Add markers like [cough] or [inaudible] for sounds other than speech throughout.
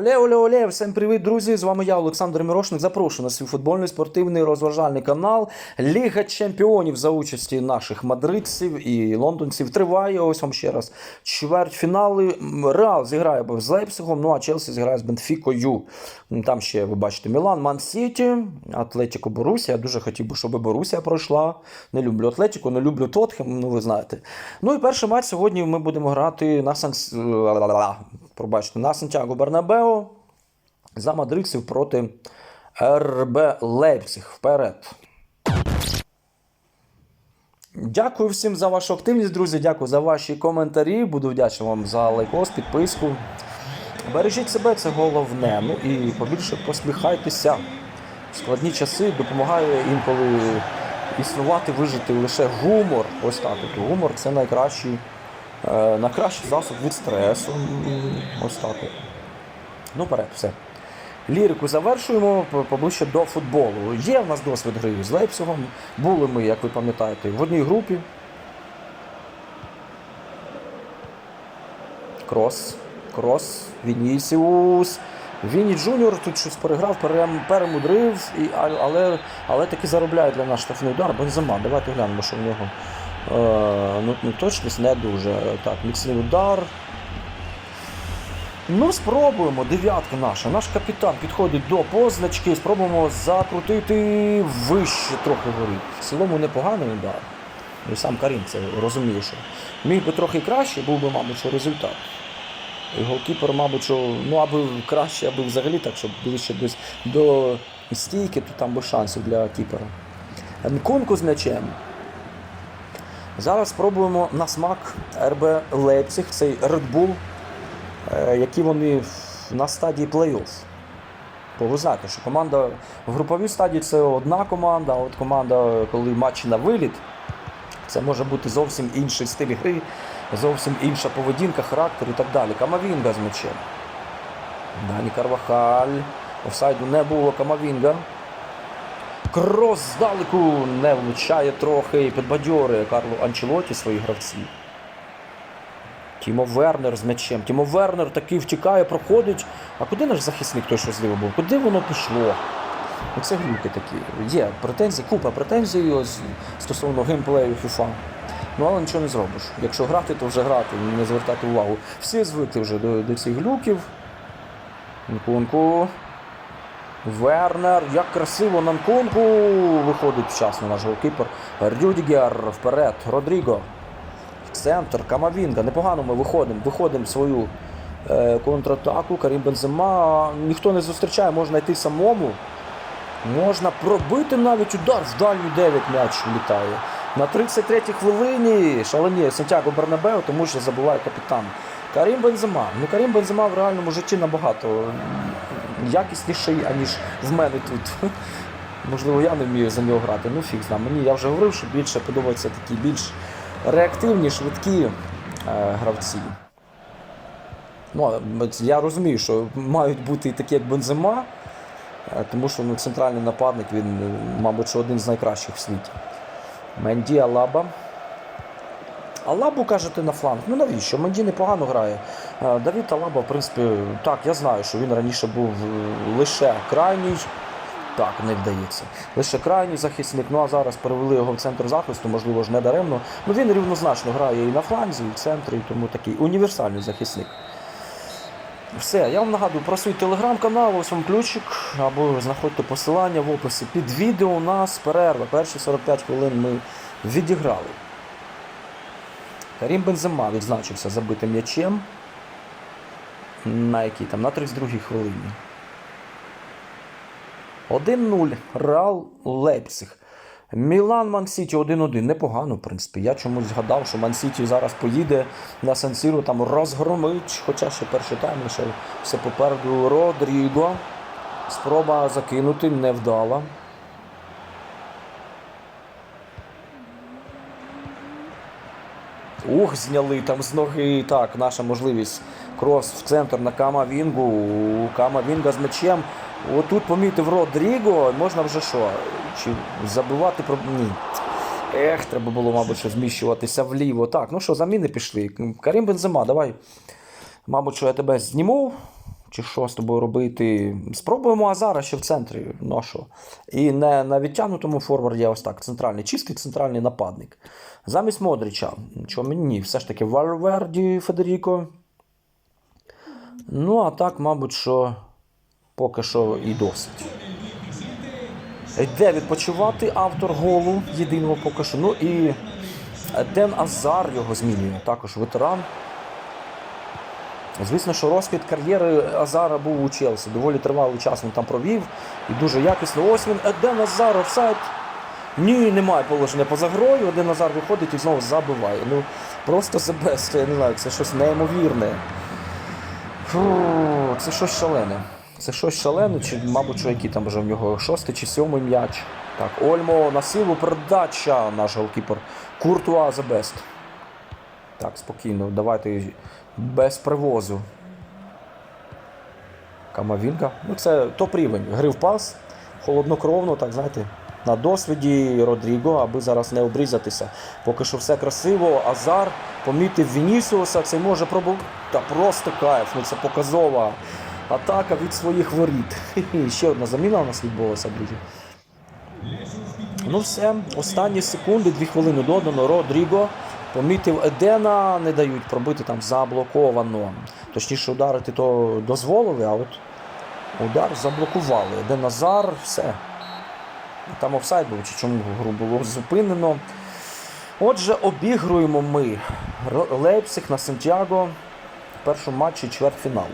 Оле, оле, оле, всім привіт, друзі! З вами я, Олександр Мірошник. Запрошую на свій футбольний спортивний розважальний канал Ліга Чемпіонів за участі наших мадридців і лондонців. Триває ось вам ще раз. Чвертьфінали. Реал зіграє з Лейпцигом, ну а Челсі зіграє з Бенфікою. Там ще ви бачите Мілан, Ман Сіті, Атлетіко Борусія. Я дуже хотів би, щоб Борусія пройшла. Не люблю Атлетіку, не люблю Тотхем, ну ви знаєте. Ну і перший матч сьогодні ми будемо грати на Сан... Пробачте, на Сантьяго Бернабео за мадридців проти РБ Лейпциг. Вперед. Дякую всім за вашу активність, друзі. Дякую за ваші коментарі. Буду вдячний вам за лайкос, підписку. Бережіть себе, це головне. Ну і побільше посміхайтеся. В складні часи допомагає інколи існувати, вижити лише гумор. Ось так. От гумор це найкращий, е, найкращий засіб від стресу. Ось так. Ну, вперед, все. Лірику завершуємо поближче до футболу. Є в нас досвід гри з Лейпцигом. Були ми, як ви пам'ятаєте, в одній групі. Крос. Крос. Вінісіус. Віні Джуніор тут щось переграв, перемудрив, але, але таки заробляє для нас штрафний удар. Бензема. Давайте глянемо, що в нього. Е, ну, ну, точність не дуже. Так, міцний удар. Ну, спробуємо. Дев'ятка наша. Наш капітан підходить до позначки. Спробуємо закрутити вище трохи горить. В цілому непоганий удар. І сам Карін це розуміє, що міг би трохи краще, був би, мабуть, що результат. І голкіпер, мабуть, що ну аби краще, аби взагалі так, щоб ближче десь до стійки, то там би шансів для кіпера. Нкунку з м'ячем. Зараз спробуємо на смак РБ Лейпциг, цей Red Bull, е, які вони на стадії плей-офф. Бо ви знаєте, що команда в груповій стадії це одна команда, а от команда, коли матчі на виліт, це може бути зовсім інший стиль гри, зовсім інша поведінка, характер і так далі. Камавінга з м'ячем. Дані Карвахаль. Офсайду не було Камавінга. Крос здалеку не влучає трохи і підбадьорює Карло Анчелоті своїх гравців. Тімо Вернер з м'ячем. Тімо Вернер таки втікає, проходить. А куди наш захисник той, що був? Куди воно пішло? Оце глюки такі. Є претензії, купа претензій стосовно геймплею FIFA. Ну, але нічого не зробиш. Якщо грати, то вже грати, не звертати увагу. Всі звикли вже до, до цих глюків. Нкунку. Вернер, як красиво на Нкунку виходить вчасно наш голкіпер. Рюдігер вперед. Родріго. Центр. Камавінга. Непогано ми виходимо. Виходимо свою е, контратаку. Карім Бензема. Ніхто не зустрічає, можна йти самому. Можна пробити навіть удар в дальню 9 м'яч літає. На 33-й хвилині шаленіє Сантьяго Бернабео, тому що забуває капітан. Карім Бензема. Ну Карім Бензема в реальному житті набагато якісніший, аніж в мене тут. Можливо, я не вмію за нього грати. Ну фіг знає. Мені я вже говорив, що більше подобаються такі більш реактивні, швидкі е, гравці. Ну, я розумію, що мають бути і такі, як Бензема, е, тому що ну, центральний нападник, він, мабуть, що один з найкращих в світі. Менді Алаба. Алабу кажете на фланг. Ну навіщо? Менді непогано грає. Е, Давід Алаба, в принципі, так, я знаю, що він раніше був е, лише крайній. Так, не вдається. Лише крайній захисник, ну а зараз перевели його в центр захисту, можливо ж не даремно. Ну він рівнозначно грає і на фланзі, і в центрі, і тому такий універсальний захисник. Все, я вам нагадую про свій телеграм-канал, ось вам ключик, або знаходьте посилання в описі під відео. У нас перерва. Перші 45 хвилин ми відіграли. Карім Бензема відзначився забитим м'ячем. На якій там? На 32-й хвилині. 1-0. Реал Лейпциг. Мілан Мансіті 1-1. Непогано, в принципі. Я чомусь згадав, що Мансіті зараз поїде на Сан-Сіру, там розгромить. Хоча ще перший тайм лише все попереду. Родріго. Спроба закинути невдала. Ух, зняли там з ноги. Так, наша можливість. Крос в центр на Камавінгу. Камавінга з мечем. Отут помітив Родріго. Можна вже що? Чи забивати про. Ні. Ех, треба було, мабуть, що зміщуватися вліво. Так, ну що, заміни пішли. Карім Бензема, давай. Мабуть, що я тебе зніму. Чи що з тобою робити. Спробуємо Азара ще в центрі. Ну? І не на відтягнутому форварді, а ось так, центральний, чистий центральний нападник. Замість Модрича. Чого мені ні? Все ж таки Вальверді Федеріко. Ну, а так, мабуть, що поки що і досить. Йде відпочивати автор голу єдиного поки що. Ну і Ден Азар його змінює. Також ветеран. Звісно, що розквіт кар'єри Азара був у Челсі. Доволі тривалий час він там провів і дуже якісно. Ось він Еден Азар офсайд. Ні, немає положення поза грою. Еден Азар виходить і знову забиває. Ну просто best, я не знаю, це щось неймовірне. Фу, це щось шалене. Це щось шалене, чи, мабуть, що який там вже в нього шостий чи сьомий м'яч. Так, Ольмо на силу передача, наш голкіпер. Куртуа за бест. Так, спокійно, давайте без привозу. Камавінка. Ну, це топ-рівень. Гри в пас, холоднокровно, так знаєте, на досвіді Родріго, аби зараз не обрізатися. Поки що все красиво. Азар помітив Вінісіуса, це може пробувати. Та просто кайф. Ну це показова атака від своїх воріт. [laughs] Ще одна заміна у нас відбулася, друзі. Ну все, останні секунди, дві хвилини додано. Родріго помітив Едена, не дають пробити там заблоковано. Точніше, ударити то дозволили, а от удар заблокували. Еден Назар, все. Там офсайд був, чи чому гру було зупинено. Отже, обігруємо ми Лейпциг на Сантьяго в першому матчі чвертьфіналу.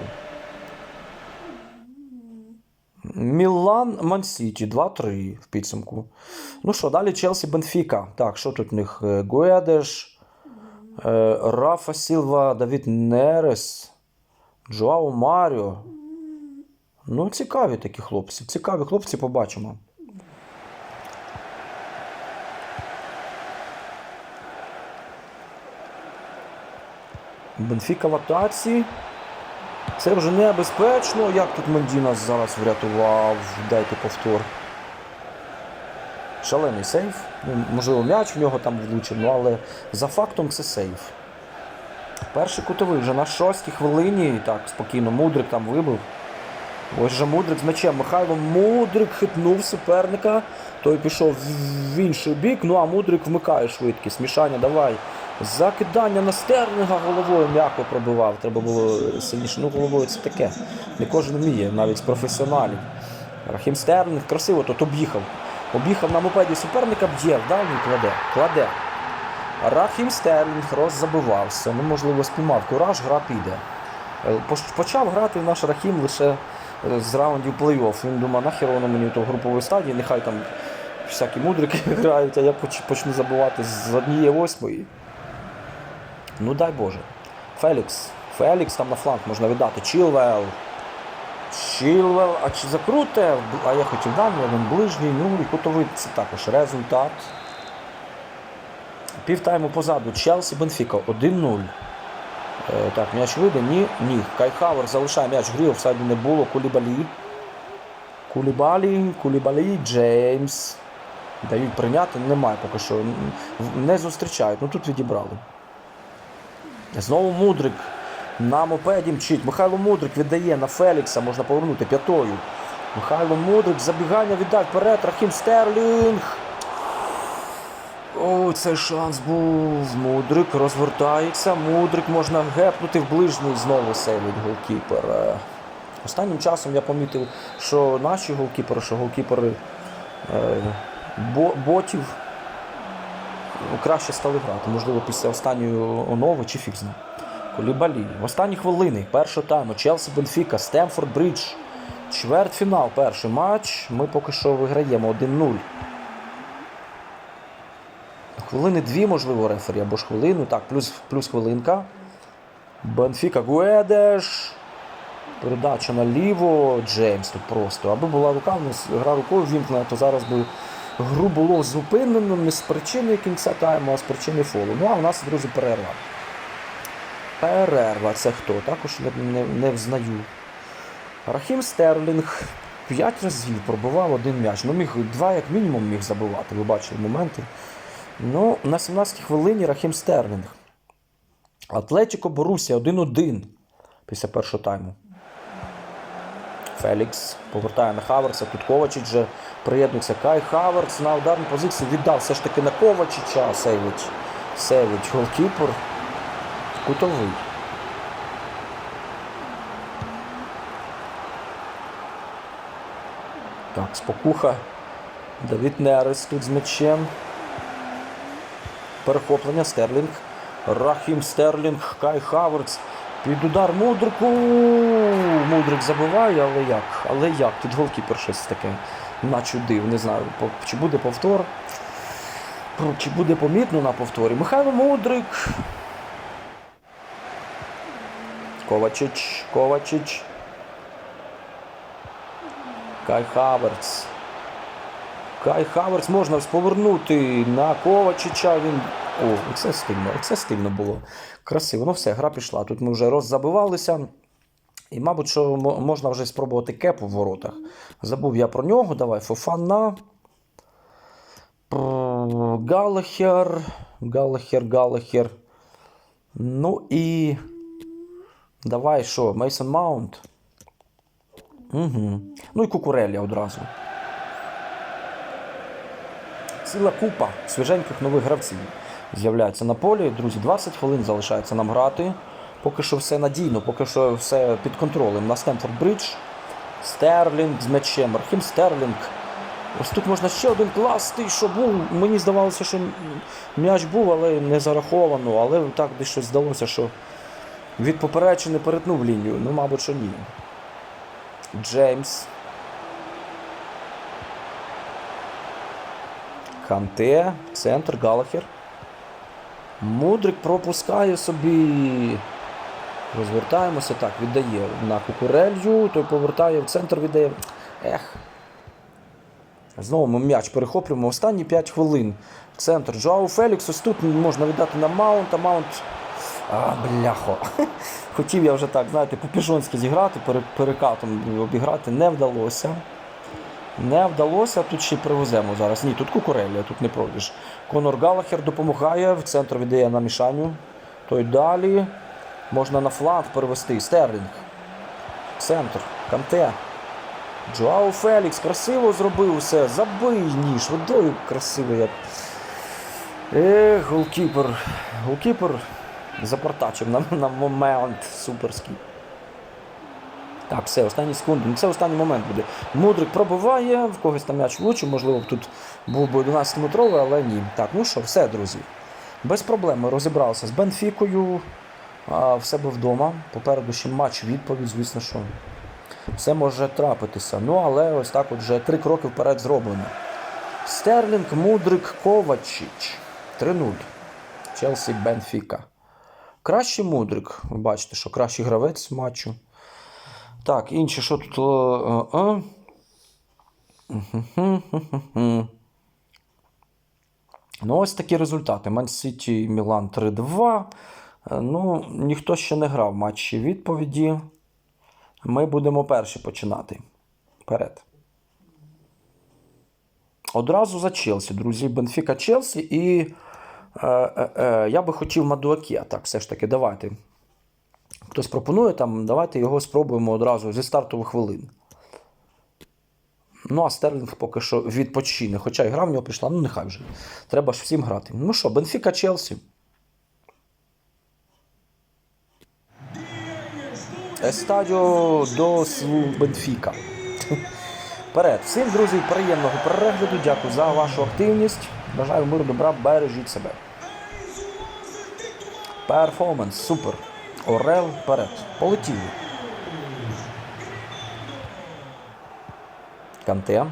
Мілан Мансіті 2-3 в підсумку. Ну що, далі Челсі Бенфіка. Так, що тут в них? Е, Гуедеш, Рафа Сілва, Давід Нерес, Джоао Маріо. Ну, цікаві такі хлопці. Цікаві хлопці, побачимо. Бенфіка в атаці. Це вже небезпечно. Як тут Менді нас зараз врятував? Дайте повтор. Шалений сейф. Ну, можливо, м'яч в нього там влучив, ну, але за фактом це сейф. Перший кутовий вже на шостій хвилині. Так, спокійно, Мудрик там вибив. Ось же Мудрик з м'ячем. Михайло Мудрик хитнув суперника. Той пішов в інший бік. Ну а Мудрик вмикає швидкість. Мішання, давай. Закидання на Стерлінга головою м'яко пробивав. Треба було сильніше. Ну, головою це таке. Не кожен вміє, навіть з професіоналів. Рахім Стерлінг красиво тут об'їхав. Об'їхав на мопеді суперника, б'є, вдалий кладе. Кладе. Рахім Стерлінг роззабивався. Ну, можливо, спіймав кураж, гра піде. Е, Почав грати наш Рахім лише е, з раундів плей-офф. Він думав, нахер воно мені в груповій стадії, нехай там всякі мудрики [laughs] грають, а я почну забувати з однієї восьмої. Ну дай Боже. Фелікс. Фелікс там на фланг можна віддати. Чілвел. Чілвел. А чи закруте? А я хотів дальній, один ближній. Ну і кутовий це також результат. Півтайму позаду. Челсі Бенфіка 1-0. Е, так, м'яч вийде? Ні, ні. Кай залишає м'яч в грі, офсайду не було. Кулібалі. Кулібалі, Кулібалі, Джеймс. Дають прийняти, немає поки що. Не зустрічають. Ну тут відібрали. Знову Мудрик. На мопеді мчить. Михайло Мудрик віддає на Фелікса, можна повернути п'ятою. Михайло Мудрик, забігання віддав вперед. Рахім Стерлінг. О, цей шанс був. Мудрик розвертається. Мудрик можна гепнути в ближній знову сейвить голкіпер. Е, Останнім часом я помітив, що наші голкіпери, що голкіпери е, бо- ботів ну, краще стали грати. Можливо, після останньої онови чи фіг знає. Колібалі. В останні хвилини першого тайму Челсі Бенфіка, Стемфорд Бридж. Чвертьфінал, перший матч. Ми поки що виграємо 1-0. Хвилини дві, можливо, рефері, або ж хвилину. Так, плюс, плюс хвилинка. Бенфіка Гуедеш. Передача наліво. Джеймс тут просто. Аби була рука, в нас гра рукою вімкнена, то зараз би гру було зупинено не з причини кінця тайму, а з причини фолу. Ну а у нас, друзі, перерва. Перерва. Це хто? Також не, не, не взнаю. Рахім Стерлінг 5 разів пробивав один м'яч. Ну, міг два, як мінімум, міг забивати. Ви бачили моменти. Ну, на 17-й хвилині Рахім Стерлінг. Атлетіко Борусія 1-1 після першого тайму. Фелікс повертає на Хаверса. Тут Ковачич вже приєднується. Кай Хаверс на ударну позицію віддав все ж таки на Ковачича. Сейвить. Сейвить голкіпер. Кутовий. Так, спокуха. Давід Нерес тут з м'ячем. Перехоплення Стерлінг. Рахім Стерлінг, Кай Хаверц. Під удар Мудрику. Мудрик забиває, але як? Але як? Тут голкіпер щось таке начудив. Не знаю, чи буде повтор. Чи буде помітно на повторі? Михайло Мудрик. Ковачич, Ковачич. Кай Хаверц. Кай Хаверц можна повернути на Ковачича. Він. О, це стильно, це стильно було. Красиво. Ну все, гра пішла. Тут ми вже роззабивалися. І, мабуть, що можна вже спробувати кеп у воротах. Забув я про нього. Давай Фофана. Галахер. Галахер, Галахер. Ну і. Давай що? Мейсон Маунт. Угу. Ну і Кукурелля одразу. Ціла купа свіженьких нових гравців з'являється на полі. Друзі, 20 хвилин залишається нам грати. Поки що все надійно, поки що все під контролем. На Стемфорд Бридж. Стерлінг з м'ячем. Архім Стерлінг. Ось тут можна ще один класти, що був. Мені здавалося, що м'яч був, але не зараховано. Але так десь щось здалося, що від поперечини перетнув лінію. Ну, мабуть, що ні. Джеймс. Канте, центр, Галахер. Мудрик пропускає собі. Розвертаємося. Так, віддає на кукурелью, той повертає в центр, віддає. Ех. Знову ми м'яч перехоплюємо. Останні 5 хвилин. Центр. Джоау Фелікс. Ось тут можна віддати на Маунт, а Маунт. А, бляхо. [laughs] Хотів я вже так, знаєте, по-піжонськи зіграти, перекатом обіграти. Не вдалося. Не вдалося, тут ще й привеземо зараз. Ні, тут кукурелля, тут не пройдеш. Конор Галахер допомагає, в центр віддає на мішаню. Той далі. Можна на фланг перевести. Стерлінг. Центр. Канте. Джоау Фелікс красиво зробив все. Забий ніж. Водою красиво як. Ех, голкіпер. Голкіпер запортачив на, на момент суперський. Так, все, останні секунди. Ну це останній момент буде. Мудрик пробиває, в когось там м'яч влучив, можливо, тут був би 11-метровий, але ні. Так, ну що, все, друзі. Без проблем ми розібралися з Бенфікою в себе вдома. Попереду ще матч відповідь, звісно, що все може трапитися. Ну, але ось так от вже три кроки вперед зроблено. Стерлінг, Мудрик, Ковачич. 3-0. Челсі Бенфіка. Кращий Мудрик. Ви бачите, що кращий гравець матчу. Так, інше, що тут. е, е, е. Ну, ось такі результати. Ман Сіті Мілан 3-2. Е, Ну, ніхто ще не грав матчі відповіді. Ми будемо перші починати. Вперед. Одразу за Челсі, друзі. Бенфіка Челсі і я би хотів Мадуаке. Так, все ж таки, давайте. Хтось пропонує там, давайте його спробуємо одразу зі стартових хвилин. Ну, а Стерлінг поки що відпочине. Хоча і гра в нього пішла, ну нехай вже. Треба ж всім грати. Ну що, Бенфіка Челсі. Естадіо до Бенфіка. Вперед. Всім, друзі, приємного перегляду. Дякую за вашу активність. Бажаю миру, добра, бережіть себе. Перформанс, супер. Орел вперед. Полетіли. Канте.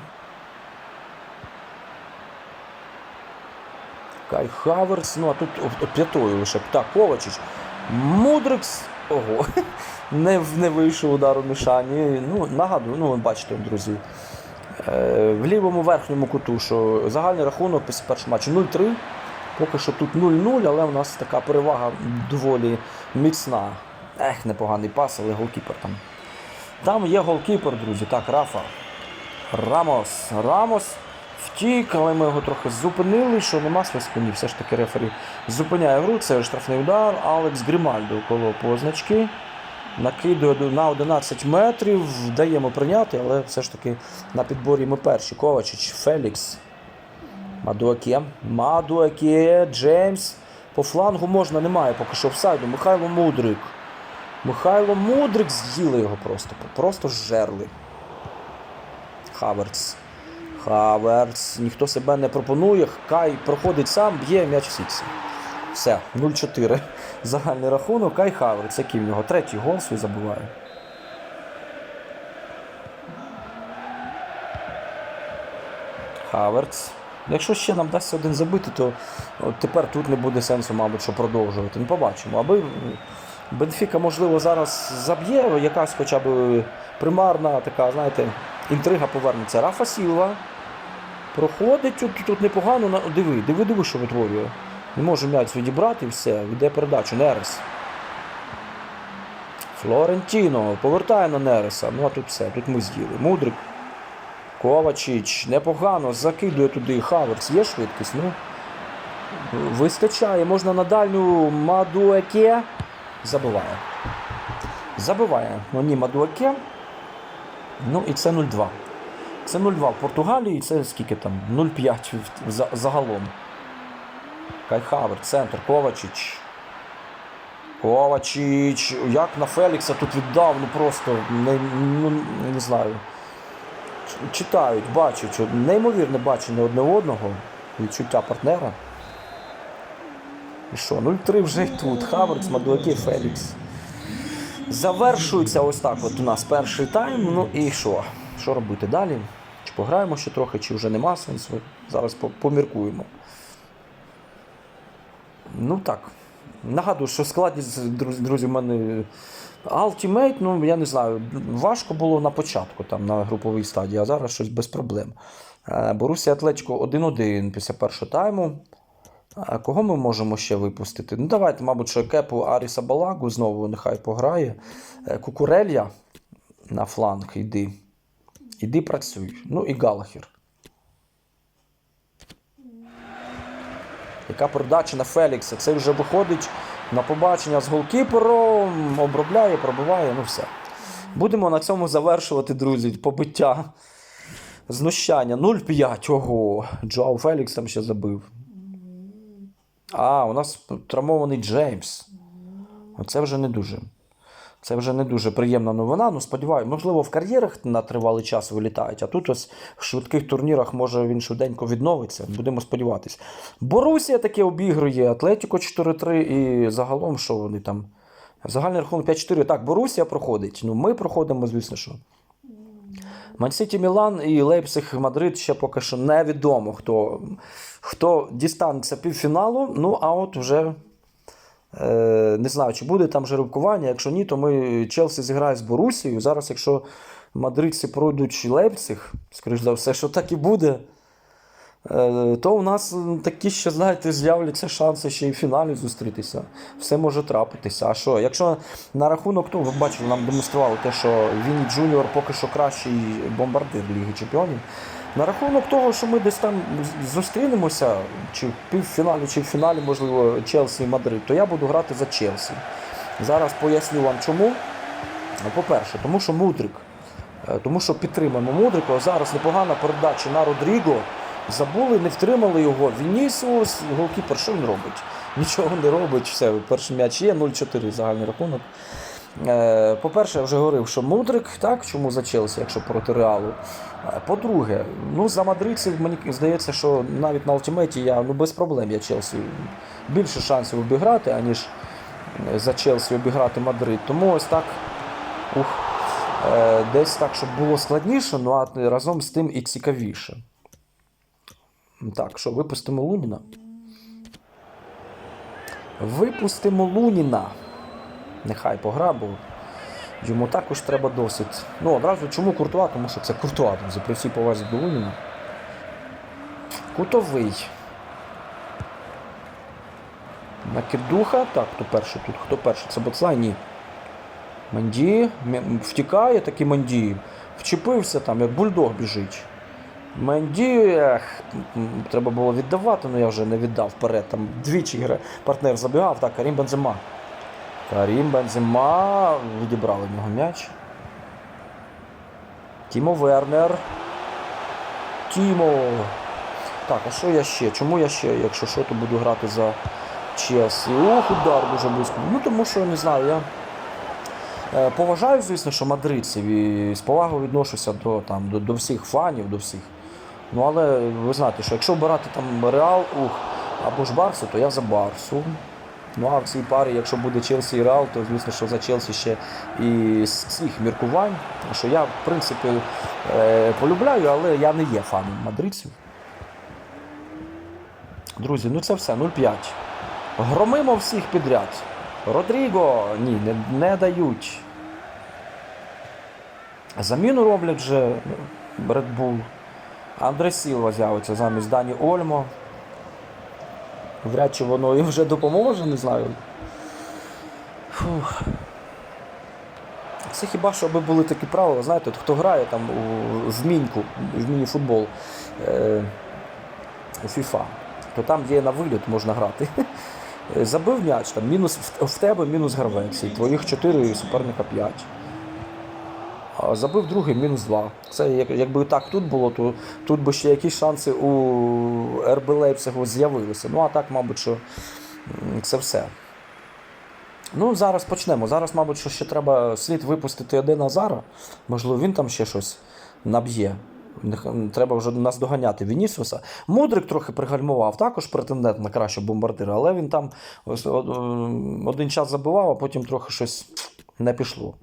Кай Хаверс. Ну, а тут п'ятою лише. Так, Ковачич. Мудрикс. Ого. [laughs] Не, не вийшов удар у мішані. Ну, нагадую, ну, бачите, друзі. Е, в лівому верхньому куту, що загальний рахунок після першого матчу 0-3. Поки що тут 0-0, але у нас така перевага доволі міцна. Ех, непоганий пас, але голкіпер там. Там є голкіпер, друзі. Так, Рафа. Рамос. Рамос втік, але ми його трохи зупинили, що нема свистку. Ні, все ж таки рефері зупиняє гру. Це штрафний удар. Алекс Грімальдо коло позначки. Накидує на 11 метрів, даємо прийняти, але все ж таки на підборі ми перші. Ковачич, Фелікс. Мадуаке. Мадуаке, Джеймс. По флангу можна, немає поки що офсайду. Михайло Мудрик. Михайло Мудрик з'їли його просто. Просто зжерли. Хаверц. Хаверц. Ніхто себе не пропонує. Кай проходить сам, б'є м'яч в сітці. Все, 0-4. Загальний рахунок. Кай Хаверц, який в нього третій гол свій забуває. Хаверц. Якщо ще нам вдасться один забити, то тепер тут не буде сенсу, мабуть, що продовжувати. Ну, побачимо. Аби Бенфіка, можливо, зараз заб'є, якась хоча б примарна така, знаєте, інтрига повернеться. Рафа Сілва проходить тут, тут непогано. Диви, диви, диви, що витворює. Не може м'яч відібрати і все, йде передачу. Нерес. Флорентіно повертає на Нереса. Ну а тут все, тут ми з'їли. Мудрик. Ковачич непогано закидує туди Хаверс. Є швидкість, ну. Вистачає, можна на дальню Мадуаке. Забиває. Забиває. Ну ні, Мадуаке. Ну і це 0-2. Це 0-2 в Португалії, це скільки там? 0-5 загалом. Кай Хавер, центр, Ковачич. Ковачич. Як на Фелікса тут віддав, ну просто не, ну, не знаю. Читають, бачать, неймовірне бачення одне одного, відчуття партнера. І що, 0-3 вже й тут. Хаверц, Мадуаки, Фелікс. Завершується ось так от у нас перший тайм. Ну і що? Що робити далі? Чи пограємо ще трохи, чи вже нема сенсу? Зараз поміркуємо. Ну так. Нагадую, що складність, друзі, в мене Ultimate, ну я не знаю, важко було на початку, там, на груповій стадії, а зараз щось без проблем. Е, Борусія Атлетико 1-1 після першого тайму. А кого ми можемо ще випустити? Ну, давайте, мабуть, що кепу Аріса Балагу знову нехай пограє. Е, Кукурелья на фланг йди. Іди працюй. Ну і Галахір. Яка передача на Фелікса? Це вже виходить на побачення з голкіпером, обробляє, пробиває, ну все. Будемо на цьому завершувати, друзі, побиття. Знущання 0-5. Ого. Джоау Фелікс там ще забив. А, у нас травмований Джеймс. Оце вже не дуже. Це вже не дуже приємна новина. Ну, сподіваюся, можливо, в кар'єрах на тривалий час вилітають, а тут ось в швидких турнірах може він швиденько відновиться. Будемо сподіватися. Борусія таке обігрує, Атлетіко 4-3 і загалом, що вони там. Загальний рахунок 5-4. Так, Борусія проходить. Ну, ми проходимо, звісно, що. Мансіті Мілан і Лейпциг Мадрид ще поки що невідомо, хто, хто дістанеться півфіналу. Ну, а от вже не знаю, чи буде там жеребкування. Якщо ні, то ми Челсі зіграє з Борусією. Зараз, якщо мадридці пройдуть Лейпциг, скоріш за все, що так і буде. е, То у нас такі ще, знаєте, з'являться шанси ще й в фіналі зустрітися. Все може трапитися. А що? Якщо на рахунок того, ви бачили, нам демонстрували те, що він Джуніор поки що кращий бомбардир Ліги Чемпіонів. На рахунок того, що ми десь там зустрінемося, чи в півфіналі, чи в фіналі, можливо, Челсі і Мадрид, то я буду грати за Челсі. Зараз поясню вам чому. Ну, По-перше, тому що Мудрик. Е, Тому що підтримуємо Мудрика. Зараз непогана передача на Родріго. Забули, не втримали його. Вінісіус, голкіпер, що він робить? Нічого не робить. Все, перший м'яч є, 0-4 загальний рахунок. Е, По-перше, я вже говорив, що Мудрик, так, чому за Челсі, якщо проти Реалу. Е, По-друге, ну за мадридців мені здається, що навіть на ультимейті я ну, без проблем я Челсі більше шансів обіграти, аніж е, за Челсі обіграти Мадрид. Тому ось так. Ух, десь так, щоб було складніше, ну а разом з тим і цікавіше. Так, що, випустимо Луніна? Випустимо Луніна. Нехай погра, бо йому також треба досить. Ну, одразу чому Куртуа? Тому що це Куртуа, друзі, при всій повазі до Луніна. Кутовий. Накидуха. Так, хто перший тут? Хто перший? Це Боцлай? Ні. Манді втікає такий Манді. Вчепився там, як бульдог біжить. Манді, ех, треба було віддавати, але я вже не віддав вперед. Там двічі партнер забігав, так, Карім Бензема. Карім Бензема. Відібрали в нього м'яч. Тімо Вернер. Тімо. Так, а що я ще? Чому я ще, якщо що, то буду грати за Челсі? Ох, удар дуже близько. Ну тому що не знаю, я. Е, Поважаю, звісно, що мадридців і з повагою відношуся до, там, до, до всіх фанів, до всіх. Ну, але ви знаєте, що якщо обирати там Реал ух, або ж Барсу, то я за Барсу. Ну а в цій парі, якщо буде Челсі і Реал, то звісно, що за Челсі ще і з цих міркувань. Що я, в принципі, е, полюбляю, але я не є фаном мадридців. Друзі, ну це все, 0-5. Громимо всіх підряд. Родріго, ні, не, не дають. Заміну роблять вже Red Bull. Андре Сілва з'явиться замість Дані Ольмо. Вряд чи воно їм вже допоможе, не знаю. Фух. Це хіба що аби були такі правила, знаєте, хто грає там у, в міньку, в міні-футбол е, у FIFA, то там є на виліт можна грати. [laughs] Забив м'яч, там мінус в- в тебе мінус гравець, і твоїх 4 і суперника 5. Забив другий мінус 2. Це як, якби так тут було, то тут би ще якісь шанси у РБ Лейпцигу з'явилися. Ну а так, мабуть, що це все. Ну, зараз почнемо. Зараз, мабуть, що ще треба слід випустити один Азара. Можливо, він там ще щось наб'є. Треба вже нас доганяти Вінісіуса. Мудрик трохи пригальмував, також претендент на кращого бомбардира, але він там один час забивав, а потім трохи щось не пішло.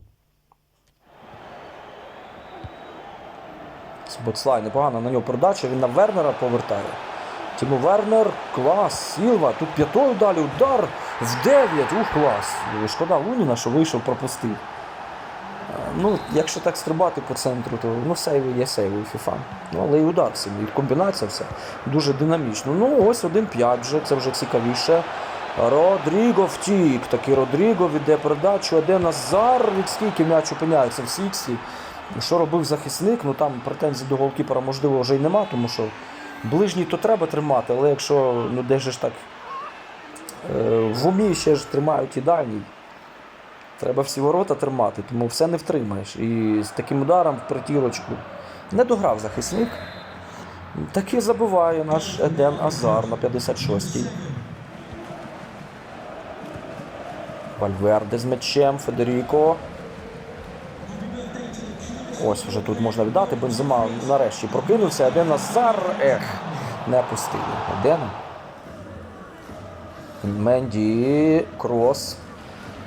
Ботслай непогано на нього передача, він на Вернера повертає. Тімо Вернер, клас, Сілва. Тут п'ятою далі удар в 9. Ух, клас. Шкода Луніна, що вийшов, пропустив. Е, Ну, якщо так стрибати по центру, то ну, сейви є сейви у FIFA. Ну, але і удар сильний, комбінація все дуже динамічно. Ну, ось 1-5 вже, це вже цікавіше. Родріго втік. Такий Родріго відде передачу. Аде Назар від скільки м'яч опиняється в Сіксі. Що робив захисник? Ну там претензій до голкіпера можливо вже й нема, тому що ближній то треба тримати, але якщо ну де ж так е, в умі ще ж тримають і дальній. Треба всі ворота тримати, тому все не втримаєш. І з таким ударом в притірочку не дограв захисник. Таки забиває наш Еден Азар на 56-й. Вальверде з м'ячем, Федеріко. Ось вже тут можна віддати. Бензима нарешті прокинувся. Еден Назар. Ех, не пустили. Едена. Менді. Крос.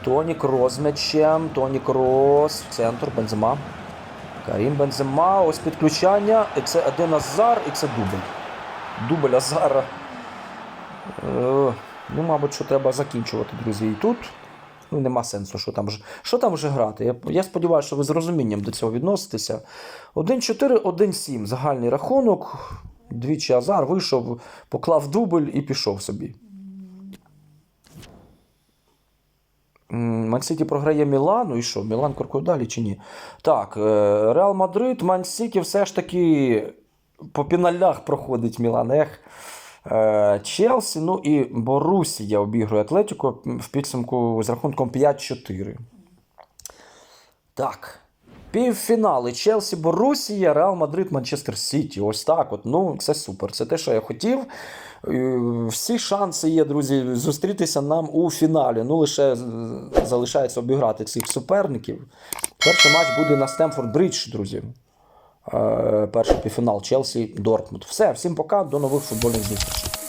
Тоні Крос м'ячем. Тоні Крос. Центр. Бензима. Карім Бензима. Ось підключання. І це Еден Назар, і це дубль. Дубль Азара. Е, ну, мабуть, що треба закінчувати, друзі, і тут. Ну, нема сенсу, що там, що там вже грати. Я, я сподіваюся, що ви з розумінням до цього відноситеся. 1-4, 1-7. Загальний рахунок. Двічі Азар вийшов, поклав дубль і пішов собі. Ман-Сіті програє Мілану. І що? Мілан крокує далі чи ні? Так, е, Реал Мадрид, Ман-Сіті все ж таки по піналях проходить Мілан. Ех. Е, Челсі, ну і Борусія обігрує Атлетіко в підсумку з рахунком 5-4. Так. Півфінали Челсі, Борусія, Реал Мадрид, Манчестер Сіті. Ось так. От. Ну, це супер. Це те, що я хотів. Е, Всі шанси є, друзі, зустрітися нам у фіналі. Ну, лише залишається обіграти цих суперників. Перший матч буде на Стемфорд Бридж, друзі. Е, Перший півфінал Челсі Дортмунд. Все, всім пока, до нових футбольних зустрічей.